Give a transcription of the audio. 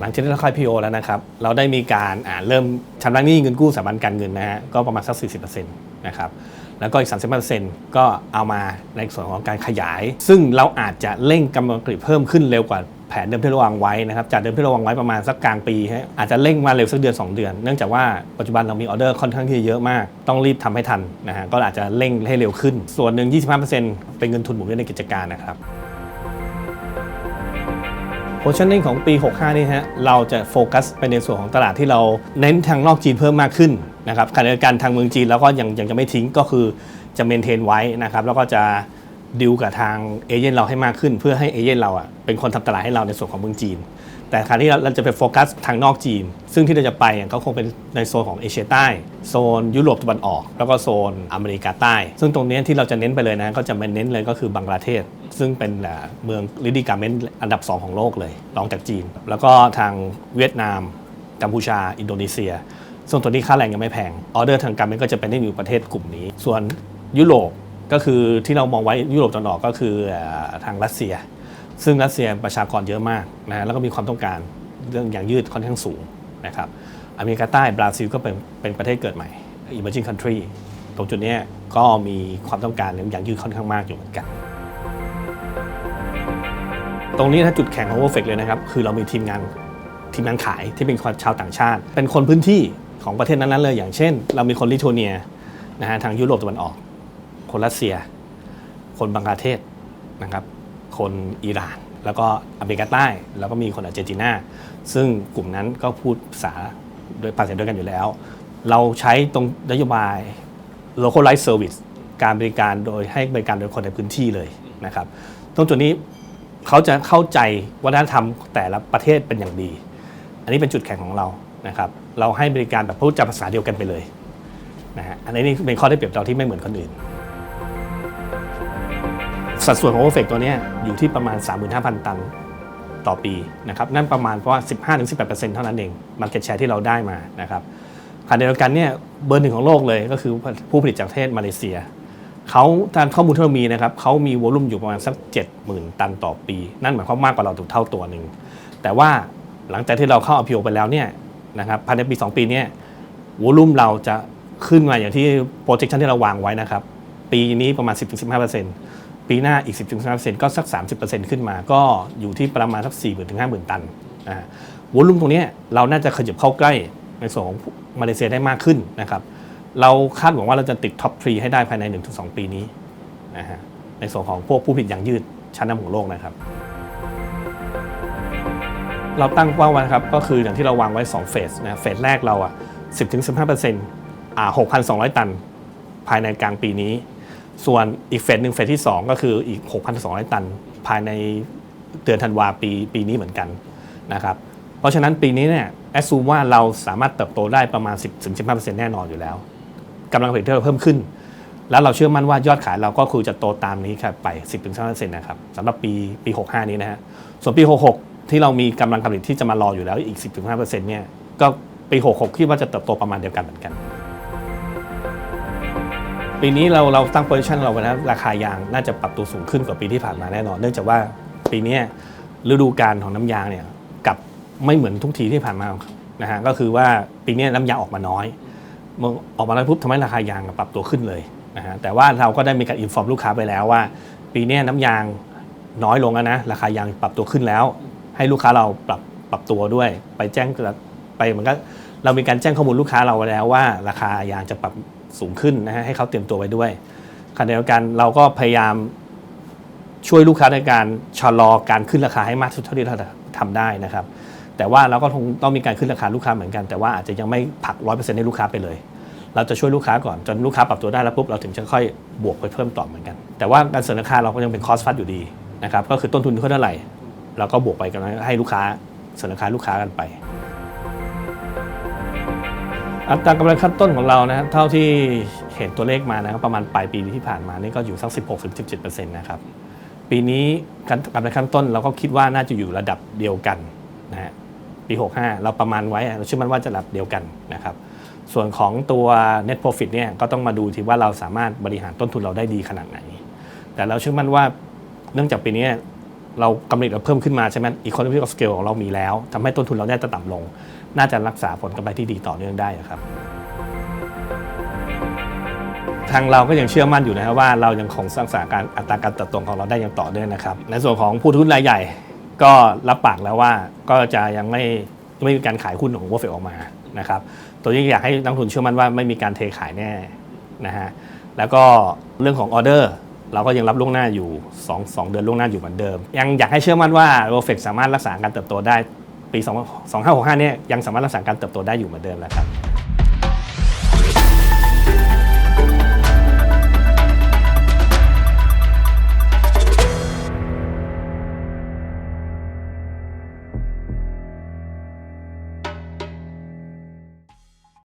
หลังจากที่เราค่อยพีโอแล้วนะครับ เราได้มีการเริ่มชำระหนี้เงินกู้สถาบันการเงินนะฮะก็ประมาณสัก 40%นะครับแล้วก็อีก35%ก็เอามาในส่วนของการขยาย ซึ่งเราอาจจะเร่งกำลังผลิตเพิ่มขึ้นเร็วกว่าแผนเดิมที่เราวางไว้นะครับ จากเดิมที่เราวางไว้ประมาณสักกลางปีฮะอาจจะเร่งมาเร็วสักเดือน 2 เดือน เนื่องจากว่าปัจจุบันเรามีออเดอร์ค่อนข้างที่จะเยอะมาก ต้องรีบทำให้ทันนะฮะก็อาจจะเร่งให้เร็วขึ้น ส่วนหนึ่ง25%เป็นเงินทุนหมุนเวียนในกิจการนะครับ โพชั่นนิ่งของปี 65 นี่ฮะเราจะโฟกัสไปในส่วนของตลาดที่เราเน้นทางนอกจีนเพิ่มมากขึ้นนะครับขณะเดียวกันทางเมืองจีนแล้วก็ยังยังจะไม่ทิ้งก็คือจะเมนเทนไว้นะครับแล้วก็จะ ดิวกับทางเอเย่นเราให้มากขึ้น เพื่อให้เอเย่นเราอะเป็นคนทำตลาดให้เราในส่วนของเมืองจีน แต่คราวนี้เราจะไปโฟกัสทางนอกจีน ซึ่งที่เราจะไปก็คงเป็นในโซนของเอเชียใต้ โซนยุโรปตะวันออก แล้วก็โซนอเมริกาใต้ ซึ่งตรงนี้ที่เราจะเน้นไปเลยนะก็จะเน้นเลยก็คือบังกลาเทศ ซึ่งเป็นเมืองลิดีการเมนต์อันดับ 2 ของโลกเลยรองจากจีน แล้วก็ทางเวียดนาม กัมพูชา อินโดนีเซียส่วนตัวนี้ค่าแรงยังไม่แพงออเดอร์ทางการเมนก็จะเป็นได้อยู่ประเทศกลุ่มนี้ ส่วนยุโรป ก็คือที่เรามองไว้ยุโรปตะวันออกก็คือทางรัสเซีย ซึ่งรัสเซียประชากรเยอะมากนะแล้วก็มีความต้องการเรื่องอย่างยืดค่อนข้างสูงนะครับอเมริกาใต้บราซิลก็เป็นเป็นประเทศเกิดใหม่ emerging country ตรงจุดนี้ก็มีความต้องการเรื่องอย่างยืดค่อนข้างมากอยู่เหมือนกัน ตรงนี้ถ้าจุดแข็งของ Perfect เลยนะครับ คือเรามีทีมงานทีมงานขายที่เป็นชาวต่างชาติ เป็นคนพื้นที่ของประเทศนั้นๆเลย อย่างเช่น เรามีคนลิทัวเนียนะฮะทางยุโรปตะวันออก คนรัสเซีย คนบังกลาเทศนะครับ คนอิหร่าน แล้วก็อเมริกาใต้ แล้วก็มีคนอาร์เจนตินา ซึ่งกลุ่มนั้นก็พูดภาษาโดยภาษาเด้วกันอยู่แล้ว เราใช้ตรงนโยบาย localized service การบริการโดยให้บริการโดยคนในพื้นที่เลยนะครับ ตรงจุดนี้เขาจะเข้าใจวัฒนธรรมแต่ละประเทศเป็นอย่างดี อันนี้เป็นจุดแข็งของเรานะครับ เราให้บริการแบบพูดจาภาษาเดียวกันไปเลยนะฮะ อันนี้เป็นข้อได้เปรียบเราที่ไม่เหมือนคนอื่น สัดส่วนของโอเฟกตัวนี้อยู่ที่ประมาณ 35,000 ตันต่อปีนะครับนั่นประมาณเพราะว่า 15-18%เท่านั้นเอง market share ที่เราได้มานะครับขณะเดียวกันเนี่ยเบอร์หนึ่งของโลกเลยก็คือผู้ผลิตจากประเทศมาเลเซียเขาตามข้อมูลที่เรามีนะครับเขามีวอลุ่มอยู่ประมาณสัก 70,000 ตันต่อปี นั่นหมายความมากกว่าเราถึงเท่าตัวหนึ่งแต่ว่าหลังจากที่เราเข้า IPO ไปแล้วเนี่ยนะครับภายในปี 2 ปีนี้วอลุ่มเราจะขึ้นมาอย่างที่ projection ที่เราวางไว้นะครับ ปีนี้ประมาณ 10-15% ปีหน้าอีก 10-15%ก็สัก 30%ขึ้นมา ก็อยู่ที่ประมาณสัก 40,000ถึง50,000 ตันนะฮะวอลุ่มตรงนี้เราน่าจะขยับเข้าใกล้ในส่วนของมาเลเซียได้มากขึ้นนะครับ เราคาดหวังว่าเราจะติดท็อปทรีให้ได้ภายใน 1-2 ปีนี้นะฮะในส่วนของพวกผู้ผลิตอย่างยืดชั้นนำของโลกนะครับ เราตั้งเป้าไว้ครับก็คืออย่างที่เราวางไว้ 2 เฟสนะเฟสแรกเราอะ10-15%อ่า6,200 ตัน ภายในกลางปีนี้ ส่วนอีกเฟสหนึ่งเฟสที่ 2 ก็คืออีก 6,200 ตัน ภายในเดือนธันวาปีปีนี้เหมือนกันนะครับเพราะฉะนั้นปีนี้เนี่ยแอสซูมว่าเราสามารถเติบโตได้ประมาณ 10-15%แน่นอนอยู่แล้วกำลังผลิตที่เราเพิ่มขึ้น แล้วเราเชื่อมั่นว่ายอดขายเราก็คือจะโตตามนี้ครับไป 10-15%นะครับสำหรับปีปี65 นี้นะฮะส่วนปี 66 ที่เรามีกำลังผลิตที่จะมารออยู่แล้วอีก 10-15%เนี่ยก็ปี 66 คิดว่าจะเติบโตประมาณเดียวกันเหมือนกัน ปีนี้เราเราตั้งโพซิชันเราไว้แล้วราคายางน่าจะปรับตัวสูงขึ้นกว่าปีที่ผ่านมาแน่นอน เนื่องจากว่าปีนี้ฤดูกาลของน้ำยางเนี่ยกับไม่เหมือนทุกทีที่ผ่านมานะฮะก็คือว่าปีนี้น้ำยางออกมาน้อยออกมาแล้วปุ๊บทำให้ราคายางปรับตัวขึ้นเลยนะฮะแต่ว่าเราก็ได้มีการอินฟอร์มลูกค้าไปแล้วว่า ปีนี้น้ำยางน้อยลงแล้วนะราคายางปรับตัวขึ้นแล้ว ให้ลูกค้าเราปรับปรับตัวด้วย ไปแจ้งไปเหมือนก็เรามีการแจ้งข้อมูลลูกค้าเราไว้แล้วว่า ราคายางจะปรับ สูงขึ้นนะฮะให้เขาเตรียมตัวไว้ด้วยขณะเดียวกันเราก็พยายามช่วยลูกค้าในการชะลอการขึ้นราคาให้มากที่สุดเท่าที่เราทำได้นะครับ แต่ว่าเราก็คงต้องมีการขึ้นราคาลูกค้าเหมือนกันแต่ว่าอาจจะยังไม่ผลักร้อยเปอร์เซ็นต์ให้ลูกค้าไปเลย เราจะช่วยลูกค้าก่อนจนลูกค้าปรับตัวได้แล้วปุ๊บเราถึงจะค่อยบวกไปเพิ่มต่อเหมือนกัน แต่ว่าการเสนอราคาเราก็ยังเป็นคอสฟัดอยู่ดีนะครับก็คือต้นทุนเท่าไหร่เราก็บวกไปกันให้ลูกค้าเสนอราคาลูกค้ากันไป อัตรากำไรขั้นต้นของเรานะครับเท่าที่เห็นตัวเลขมานะครับประมาณปลายปีที่ผ่านมานี่ก็อยู่สัก 16-17%นะครับปีนี้กำไรขั้นต้นเราก็คิดว่าน่าจะอยู่ระดับเดียวกันนะฮะปี 65 เราประมาณไว้เราเชื่อมั่นว่าจะระดับเดียวกันนะครับส่วนของตัว net profit เนี่ยก็ต้องมาดูที่ว่าเราสามารถบริหารต้นทุนเราได้ดีขนาดไหน แต่เราเชื่อมั่นว่าเนื่องจากปีนี้เรากำไรเราเพิ่มขึ้นมาใช่ไหม economy of scale ของเรามีแล้วทำให้ต้นทุนเราได้ต่ำลง น่าจะรักษาผลกำไรที่ดีต่อเนื่องได้ครับ ทางเราก็ยังเชื่อมั่นอยู่นะครับว่าเรายังคงสร้างสาการอัตราการเติบโตของเราได้อย่างต่อเนื่องนะครับ ในส่วนของผู้ถือหุ้นรายใหญ่ ก็รับปากแล้วว่าก็จะยังไม่ไม่มีการขายหุ้นของ w o r f ออกมานะครับตัวนี้อยากให้นักทุนเชื่อมั่นว่าไม่มีการเทขายแน่นะฮะแล้วก็เรื่องของออเดอร์เราก็ยังรับล่วงหน้าอยู่ 2 2 เดือนล่วงหน้าอยู่เหมือนเดิม ยังอยากให้เชื่อมั่นว่า w o r f สามารถรักษาการเติบโตได้ ปี 2565เนี่ยยังสามารถรักษาการเติบโตได้อยู่เหมือนเดิมแล้วครับ